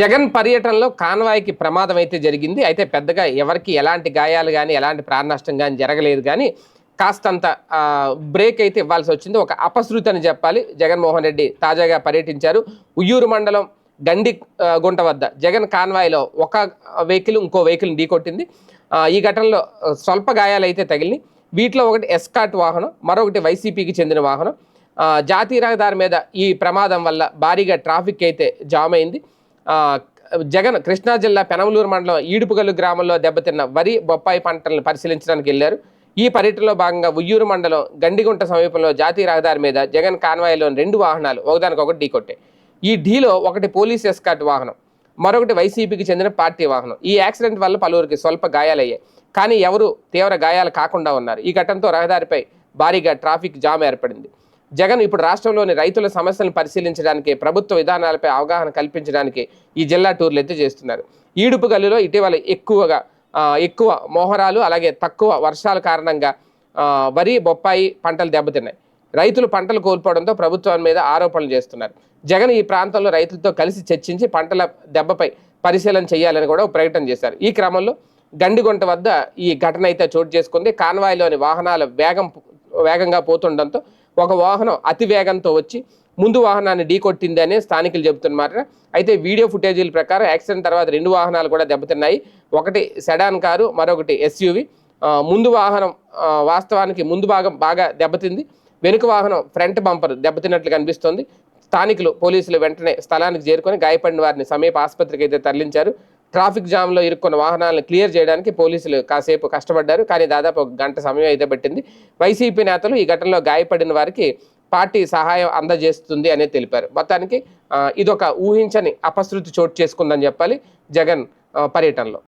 జగన్ పర్యటనలో కాన్వాయ్కి ప్రమాదం అయితే జరిగింది. అయితే పెద్దగా ఎవరికి ఎలాంటి గాయాలు కానీ ఎలాంటి ప్రాణ నష్టం కానీ జరగలేదు కానీ కాస్తంత బ్రేక్ అయితే ఇవ్వాల్సి వచ్చింది. ఒక అపశృతి అని చెప్పాలి. జగన్మోహన్ రెడ్డి తాజాగా పర్యటించారు. ఉయ్యూరు మండలం గండి గుంట వద్ద జగన్ కాన్వాయ్లో ఒక వెహికల్ ఇంకో వెహికల్ ఢీకొట్టింది. ఈ ఘటనలో స్వల్ప గాయాలు అయితే తగిలినాయి వీటిలో ఒకటి ఎస్కాట్ వాహనం మరొకటి వైసీపీకి చెందిన వాహనం. జాతీయ రహదారి మీద ఈ ప్రమాదం వల్ల భారీగా ట్రాఫిక్ అయితే జామ్ అయింది. జగన్ కృష్ణా జిల్లా పెనమలూరు మండలం ఈడుపుగల్లు గ్రామంలో దెబ్బతిన్న వరి బొప్పాయి పంటలను పరిశీలించడానికి వెళ్ళారు. ఈ పర్యటనలో భాగంగా ఉయ్యూరు మండలం గండిగుంట సమీపంలో జాతీయ రహదారి మీద జగన్ కాన్వాయ్లోని రెండు వాహనాలు ఒకదానికొకటి ఢీకొట్టాయి ఈ ఢీలో ఒకటి పోలీస్ ఎస్కాట్ వాహనం మరొకటి వైసీపీకి చెందిన పార్టీ వాహనం. ఈ యాక్సిడెంట్ వల్ల పలువురికి స్వల్ప గాయాలయ్యాయి. కానీ ఎవరు తీవ్ర గాయాలు కాకుండా ఉన్నారు. ఈ ఘటనతో రహదారిపై భారీగా ట్రాఫిక్ జామ్ ఏర్పడింది. జగన్ ఇప్పుడు రాష్ట్రంలోని రైతుల సమస్యలను పరిశీలించడానికి ప్రభుత్వ విధానాలపై అవగాహన కల్పించడానికి ఈ జిల్లా టూర్లు అయితే చేస్తున్నారు. ఈడుపు గల్లులో ఇటీవల ఎక్కువగా ఎక్కువ మోహరాలు అలాగే తక్కువ వర్షాల కారణంగా వరి బొప్పాయి పంటలు దెబ్బతిన్నాయి. రైతులు పంటలు కోల్పోవడంతో ప్రభుత్వం మీద ఆరోపణలు చేస్తున్నారు. జగన్ ఈ ప్రాంతంలో రైతులతో కలిసి చర్చించి పంటల దెబ్బపై పరిశీలన చేయాలని కూడా ప్రకటన చేశారు. ఈ క్రమంలో గండిగుంట వద్ద ఈ ఘటన అయితే చోటు చేసుకుంది. కాన్వాయ్లోని వాహనాల వేగం వేగంగా పోతుండడంతో ఒక వాహనం అతి వేగంతో వచ్చి ముందు వాహనాన్ని ఢీకొట్టింది అని స్థానికులు చెబుతున్నారు అయితే వీడియో ఫుటేజీల ప్రకారం యాక్సిడెంట్ తర్వాత రెండు వాహనాలు కూడా దెబ్బతిన్నాయి. ఒకటి సెడాన్ కారు మరొకటి ఎస్యూవి. ముందు వాహనం వాస్తవానికి ముందు భాగం బాగా దెబ్బతింది. వెనుక వాహనం ఫ్రంట్ బంపర్ దెబ్బతిన్నట్లు కనిపిస్తోంది. స్థానికులు పోలీసులు వెంటనే స్థలానికి చేరుకొని గాయపడిన వారిని సమీప ఆసుపత్రికి అయితే తరలించారు. ట్రాఫిక్ జామ్లో ఇరుక్కున్న వాహనాలను క్లియర్ చేయడానికి పోలీసులు కాసేపు కష్టపడ్డారు. కానీ దాదాపు ఒక గంట సమయం అయితే పట్టింది. వైసీపీ నేతలు ఈ ఘటనలో గాయపడిన వారికి పార్టీ సహాయం అందజేస్తుంది అనేది తెలిపారు. మొత్తానికి ఇదొక ఊహించని అపశృతి చోటు చేసుకుందని చెప్పాలి జగన్ పర్యటనలో.